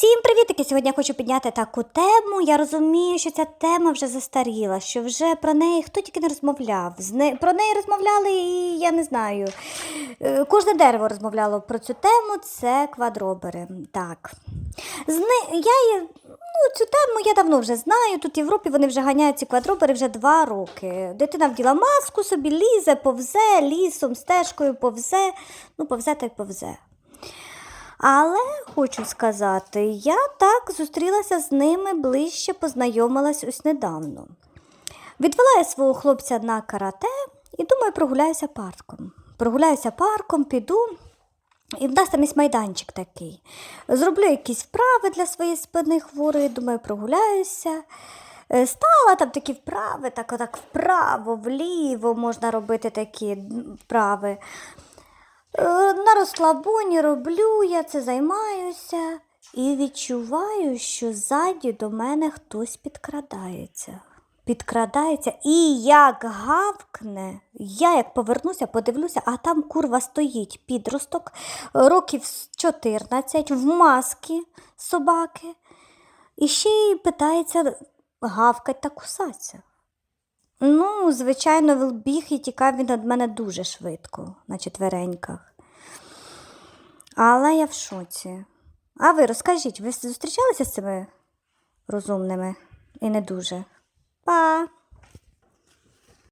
Всім привітики! Сьогодні я хочу підняти таку тему. Я розумію, що ця тема вже застаріла, що вже про неї хто тільки не розмовляв. Про неї розмовляли і я не знаю. е, Кожне дерево розмовляло про цю тему. Це квадробери. Так. Я... є- Ну, цю тему я давно вже знаю. Тут в Європі вони вже ганяють ці квадробери вже два роки. Дитина вділа маску собі, лізе, повзе, лісом, стежкою повзе. Ну, повзе та й повзе. Але хочу сказати, я так зустрілася з ними ближче, познайомилась ось недавно. Відвела я свого хлопця на карате і думаю, прогуляюся парком. Прогуляюся парком, піду. І в нас там є майданчик такий. Зроблю якісь вправи для своєї спини хворої, думаю, прогуляюся. Е, Стала там такі вправи, так отак вправо, вліво можна робити такі вправи. Е, На розслабоні роблю, я це займаюся і відчуваю, що ззаді до мене хтось підкрадається. Підкрадається і як гавкне, я як повернуся, подивлюся, а там курва стоїть підросток, років з 14, в маски собаки, і ще й питається гавкать та кусатися. Ну, звичайно, біг і тікав він від мене дуже швидко на четвереньках. Але я в шоці. А ви розкажіть, ви зустрічалися з цими розумними і не дуже? Па!